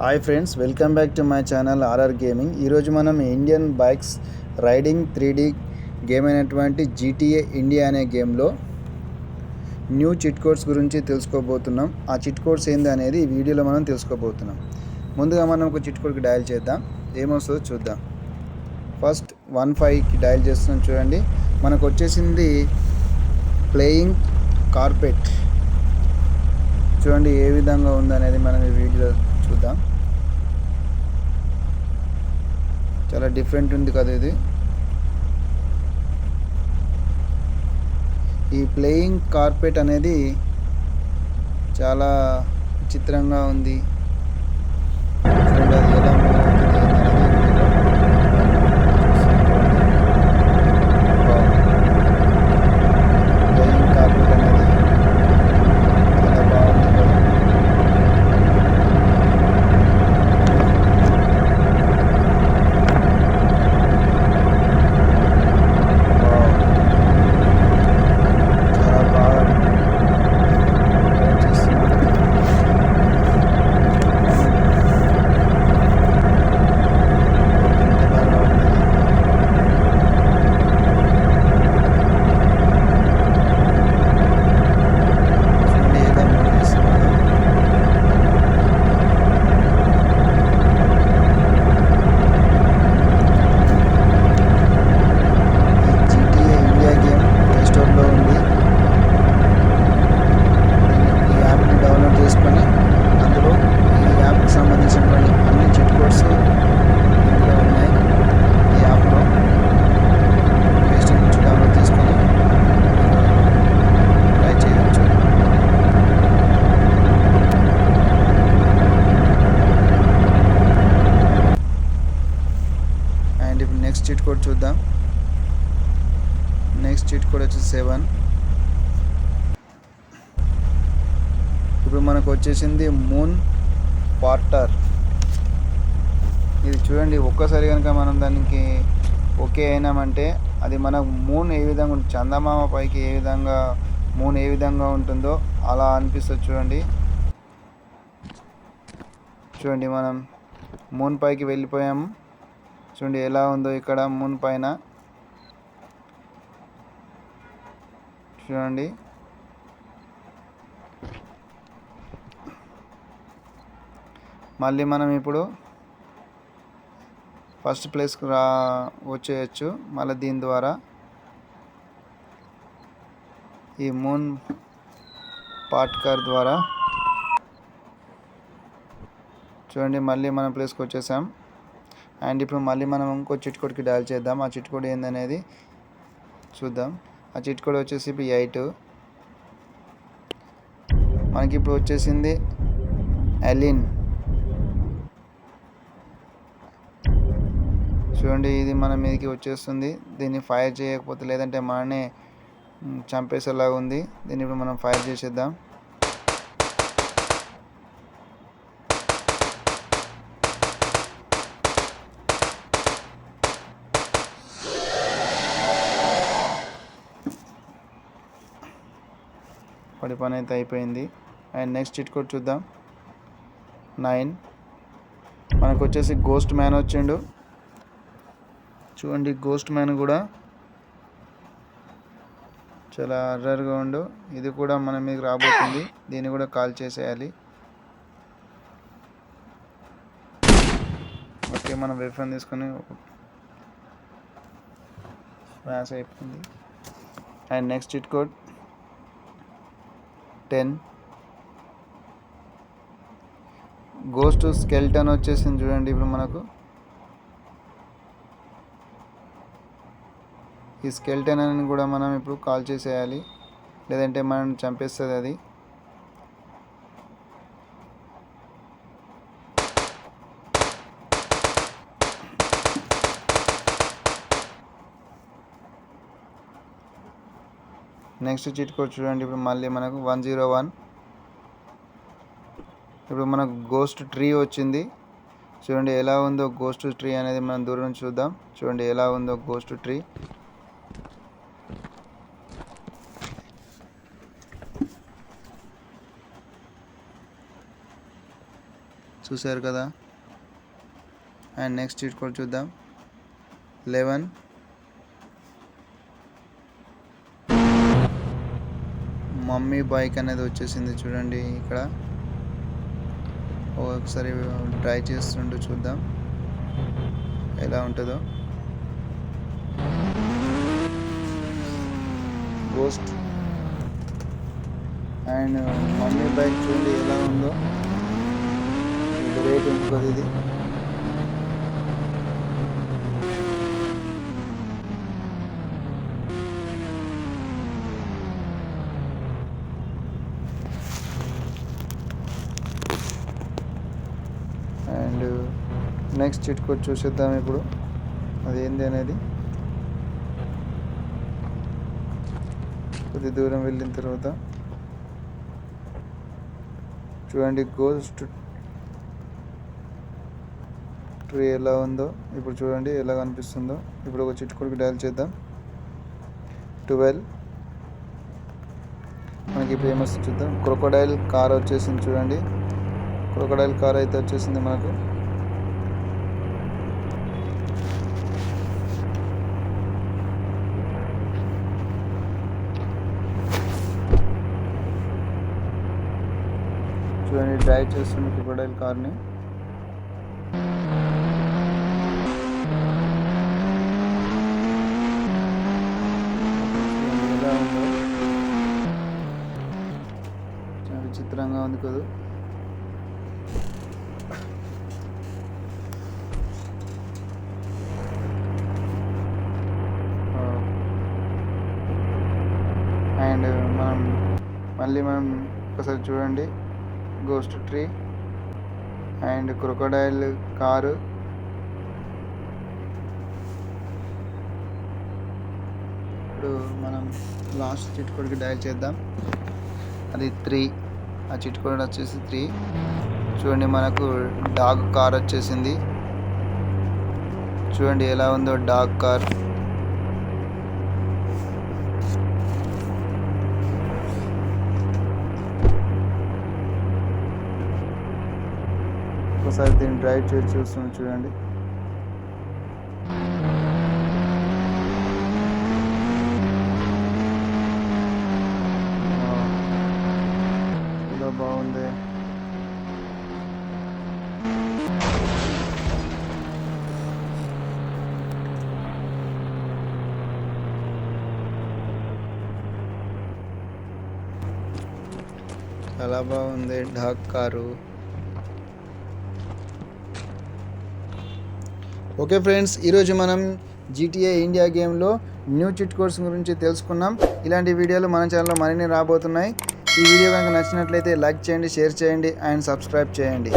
Hi friends welcome back to my channel RR gaming. ఈరోజు మనం Indian bikes riding three D game అయినటువంటి GTA India అనే గేమ్లో new chit codes గురించి తెలుసుకోబోతున్నాం. ఆ చిట్ కోడ్స్ ఏంది అనేది ఈ వీడియోలో మనం తెలుసుకోబోతున్నాం. ముందుగా మనం ఒక చిట్ కోడ్కి డయల్ చేద్దాం. ఏమొస్తుందో చూద్దాం. ఫస్ట్ వన్ ఫైవ్కి డయల్ చేస్తున్నాం చూడండి. మనకు వచ్చేసింది ప్లేయింగ్ కార్పెట్. చూడండి ఏ విధంగా ఉందనేది మనం ఈ వీడియోలో చూద్దాం. చాలా డిఫరెంట్ ఉంది కదా ఇది. ఈ ప్లేయింగ్ కార్పెట్ అనేది చాలా విచిత్రంగా ఉంది చూడండి అది ఎలా move అవుతుంది ఏందనేది ఈ వీడియోలో. Wow. ప్లేయింగ్ కార్పెట్ అనేది చాలా బాగుంది కదా వావ్. చాలా బాగా చేస్తున్నారు. ఎంత బాగా ఉంది. చూడండి ఎలా move చేస్తున్నారో. ఈ జీటీఏ ఇండియా గేమ్ ప్లే స్టోర్లో ఉంది ఈ యాప్ని డౌన్లోడ్ చేసుకొని అందులో ఈ యాప్కి సంబంధించినటువంటి అన్ని చిట్ కోడ్స్ ఇందులో ఉన్నాయి ఈ యాప్లో ప్లే స్టోర్ నుంచి డౌన్లోడ్ చేసుకొని ట్రై చేయవచ్చు అండ్ ఇప్పుడు నెక్స్ట్ చీట్ కోడ్ చూద్దాం. నెక్స్ట్ చీట్ కోడ్ వచ్చేసి సెవెన్ ఇప్పుడు మనకు వచ్చేసింది మూన్ పార్టర్ ఇది చూడండి ఒక్కసారి కనుక మనం దానికి ఓకే అయినామంటే అది మనకు మూన్ ఏ విధంగా చందమామ పైకి ఏ విధంగా మూన్ ఏ విధంగా ఉంటుందో అలా అనిపిస్తుంది చూడండి. చూడండి మనం మూన్ పైకి వెళ్ళిపోయాము. చూడండి ఎలా ఉందో ఇక్కడ మూన్ పైన. చూడండి. మళ్ళీ మనం ఇప్పుడు ఫస్ట్ ప్లేస్కి రా వచ్చేయచ్చు మళ్ళీ దీని ద్వారా. ఈ మూన్ పాట్కర్ ద్వారా. చూడండి మళ్ళీ మనం ప్లేస్కి వచ్చేసాం. అండ్ ఇప్పుడు మళ్ళీ మనం ఇంకో చిట్ కోడ్కి డయల్ చేద్దాం. ఆ చిట్ కోడ్ ఏందనేది చూద్దాం. ఆ చిట్ కోడ్ వచ్చేసి ఇప్పుడు ఎయిట్. మనకి ఇప్పుడు వచ్చేసింది ఎలిన్. చూడండి ఇది మన మీదకి వచ్చేస్తుంది. దీన్ని ఫైర్ చేయకపోతే లేదంటే మననే చంపేసేలాగా ఉంది దీన్ని ఇప్పుడు మనం ఫైర్ చేసేద్దాం. పడి పని అయితే అయిపోయింది. అండ్ నెక్స్ట్ చిట్ కోడ్ చూద్దాం. నైన్. మనకు వచ్చేసి గోస్ట్ మ్యాన్ వచ్చిండు. చూడండి గోస్ట్ మ్యాన్ కూడా చాలా అర్రర్గా ఉండు. ఇది కూడా మన మీకు రాబోతుంది. దీన్ని కూడా కాల్ చేసేయాలి. ఓకే మనం వెఫన్ తీసుకొని స్మాష్ అయిపోయింది. And next cheat code. Ten. Ghost skeleton వచ్చేసింది చూడండి ఇప్పుడు మనకు. ఈ స్కెల్టన్ అని కూడా మనం ఇప్పుడు కాల్ చేసేయాలి. లేదంటే మనం చంపేస్తుంది అది. నెక్స్ట్ చిట్ కోడ్ చూడండి. ఇప్పుడు మళ్ళీ మనకు వన్ జీరో వన్. ఇప్పుడు మనకు గోస్ట్ ట్రీ వచ్చింది. చూడండి ఎలా ఉందో గోస్ట్ ట్రీ అనేది మనం దూరం నుంచి చూద్దాం. చూడండి ఎలా ఉందో గోస్ట్ ట్రీ చూసారు కదా? అండ్ నెక్స్ట్ చీట్ కోడ్ చూద్దాం. లెవెన్. మమ్మీ బైక్ అనేది వచ్చేసింది చూడండి ఇక్కడ. ఒకసారి ట్రై చేస్తుండు చూద్దాం. ఎలా ఉంటుందో. గోస్ట్ అండ్ మమ్మీ బైక్ చూడండి ఎలా ఉందో. రేట్ ఉంటుంది ఇది. అండ్ నెక్స్ట్ చిట్ కోడ్ చూసేద్దాం ఇప్పుడు. అది ఏంది అనేది? కొద్ది దూరం వెళ్ళిన తర్వాత. చూడండి గోస్ట్ ట్రీ ఎలా ఉందో. ఇప్పుడు చూడండి ఎలా కనిపిస్తుందో. ఇప్పుడు ఒక చిట్ కోడ్కి డయల్ చేద్దాం. ట్వెల్వ్ మనకి ఇప్పుడు ఏమొస్తుంది చూద్దాం. క్రొకోడైల్ కార్ వచ్చేసింది చూడండి. క్రొకడైల్ కార్ అయితే వచ్చేసింది మనకు. చూడండి డ్రైవ్ చేస్తుంది క్రొకడైల్ కార్ని అండ్ మనం uh, మళ్ళీ మనం ఒకసారి చూడండి. Ghost tree and crocodile car. ఇప్పుడు మనం లాస్ట్ చిట్కోడికి డైల్ డయల్ చేద్దాం. అది త్రీ ఆ చిట్కోడ్ వచ్చేసి త్రీ చూడండి మనకు డాగ్ కార్ వచ్చేసింది. చూడండి ఎలా ఉందో డాగ్ కార్. ఒకసారి దీన్ని డ్రైవ్ చేసి చూస్తున్నాం చూడండి. చాలా బాగుంది డాగ్ కారు. ఓకే ఫ్రెండ్స్ ఈరోజు మనం జీటీఏ ఇండియా గేమ్లో న్యూ చిట్ కోర్స్ గురించి తెలుసుకున్నాం. ఇలాంటి వీడియోలు మన ఛానల్లో మరిన్ని రాబోతున్నాయి. ఈ వీడియో కనుక నచ్చినట్లయితే లైక్ చేయండి షేర్ చేయండి అండ్ సబ్స్క్రైబ్ చేయండి.